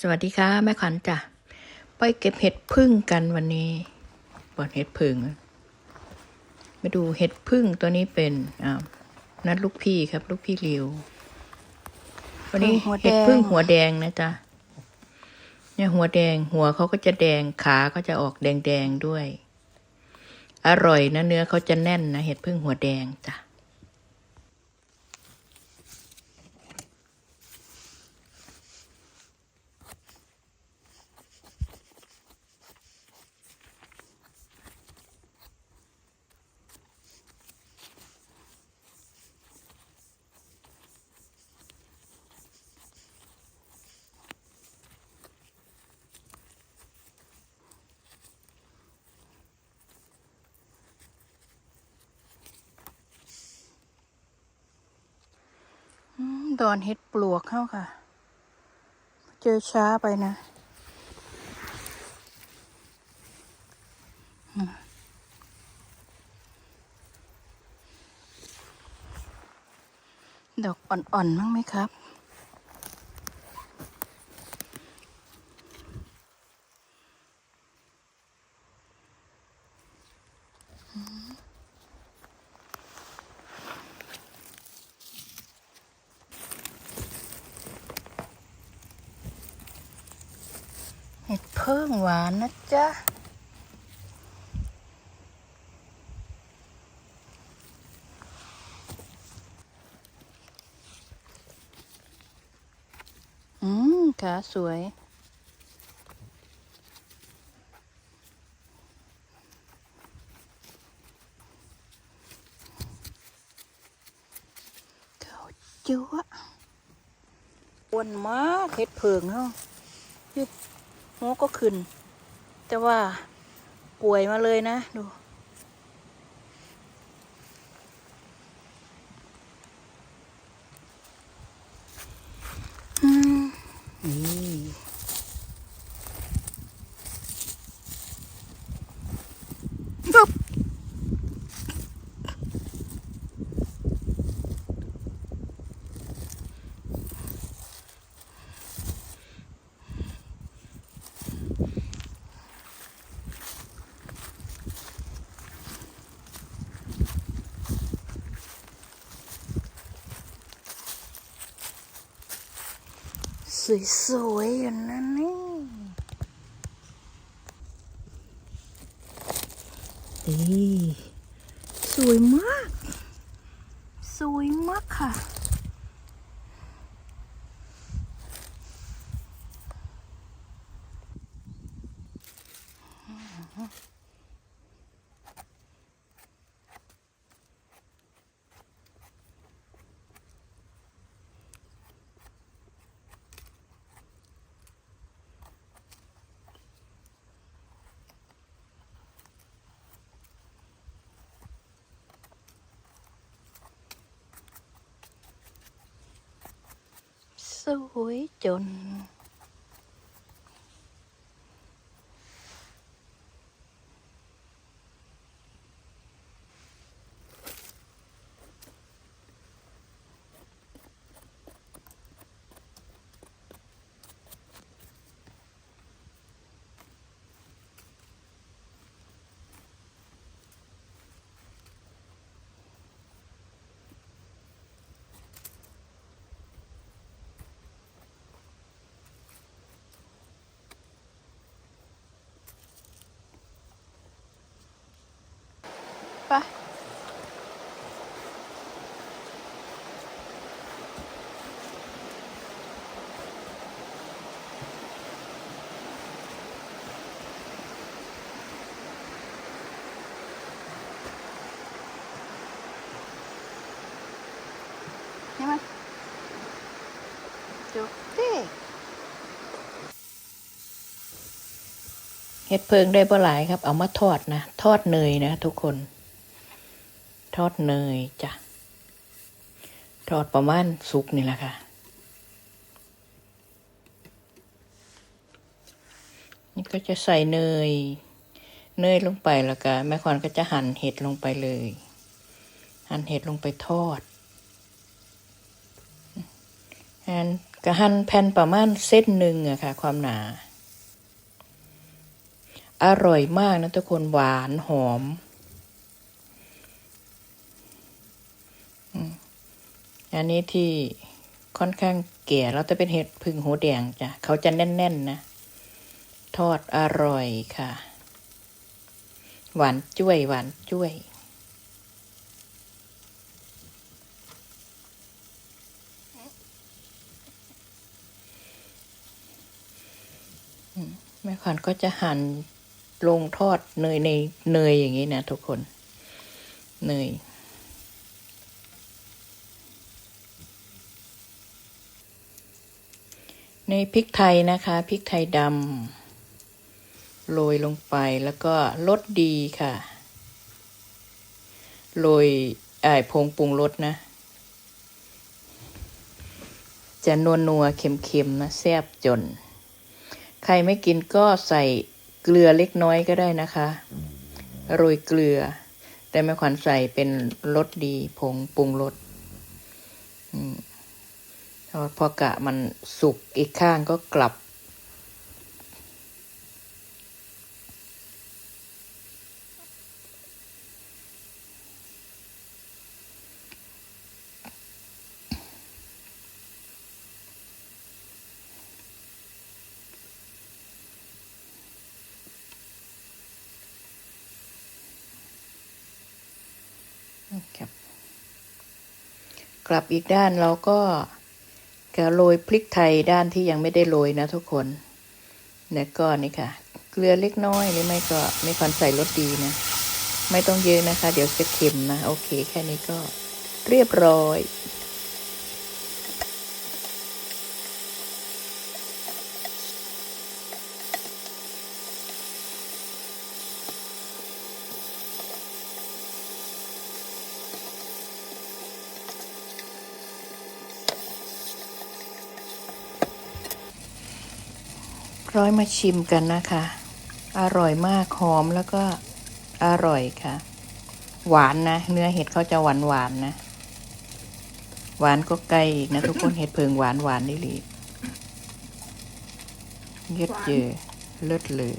สวัสดีค่ะแม่ขวัญจ้ะไปเก็บเห็ดพึ่งกันวันนี้บอนเห็ดพึ่งมาดูเห็ดพึ่งตัวนี้เป็นอ่านัดลูกพี่ครับ ลูกพี่ริววันนี้หัวแดงเห็ดพึ่งหัวแดงนะจ๊ะเนี่ยหัวแดงหัวเขาก็จะแดงขาก็จะออกแดงๆด้วย อร่อยนะเนื้อเขาจะแน่นนะเห็ดพึ่งหัวแดงจ้ะ อืมดอนเห็ดปลวกเข้าค่ะ เจอช้าไปนะดอกอ่อนๆมั้งไหมครับ เห็ดเพิ่งหวานนะจ๊ะ อืมขาสวยเขาจั๊วอ้วนมากเห็ดเพิงเนาะ หัวก็ขึ้น แต่ว่าป่วยมาเลยนะ ดู สวยๆอย่างนั้นนี่นี่สวยมาก สวยมากค่ะส วยจ ปะใช่ไหมจบดิเห็ดเพิงได้บ่หลายครับ เอามาทอดนะ ทอดเนยนะทุกคน ทอดเนยจ้ะ ทอดประมาณสุกนี่แหละค่ะ นี่ก็จะใส่เนย เนยลงไปแล้วก็แม่ควันก็จะหั่นเห็ดลงไปเลย หั่นเห็ดลงไปทอดหั่นกระหั่นแผ่นประมาณเส้นหนึ่งอะค่ะ ความหนา อร่อยมากนะทุกคนหวานหอม อันนี้ที่ค่อนข้างแก่แล้วจะเป็นเห็ดพึ่งหัวแดงจ้ะเขาจะแน่นๆนะ ทอดอร่อยค่ะ หวานจ้วย หวานจ้วย แม่ขวัญก็จะหั่นลงทอดเนยในเนยอย่างนี้นะทุกคน เนย ในพริกไทยนะคะพริกไทยดำโรยลงไปแล้วก็รสดีค่ะโรยไอ้ผงปรุงรสนะ จะนัวนัวเค็มๆนะแซ่บจน ใครไม่กินก็ใส่เกลือเล็กน้อยก็ได้นะคะ โรยเกลือ แต่แม่ขวัญใส่เป็นรสดีผงปรุงรสอืม พอกะมันสุกอีกข้างก็กลับ กลับอีกด้านเราก็ ก็โรยพริกไทยด้านที่ยังไม่ได้โรยนะทุกคนแล้วก็นี่ค่ะ เกลือเล็กน้อยหรือไม่ก็ไม่ควรใส่รสดีนะ ไม่ต้องเยอะนะคะ เดี๋ยวจะเค็มนะ โอเค แค่นี้ก็เรียบร้อย ร้อยมาชิมกันนะคะ อร่อยมากหอมแล้วก็อร่อยค่ะ หวานนะ เนื้อเห็ดเขาจะหวานหวานนะ หวานก็ไกลอีกนะ ทุกคนเห็ดเพิงหวานหวานนี่เลยเย็ดเจอเลิศเลย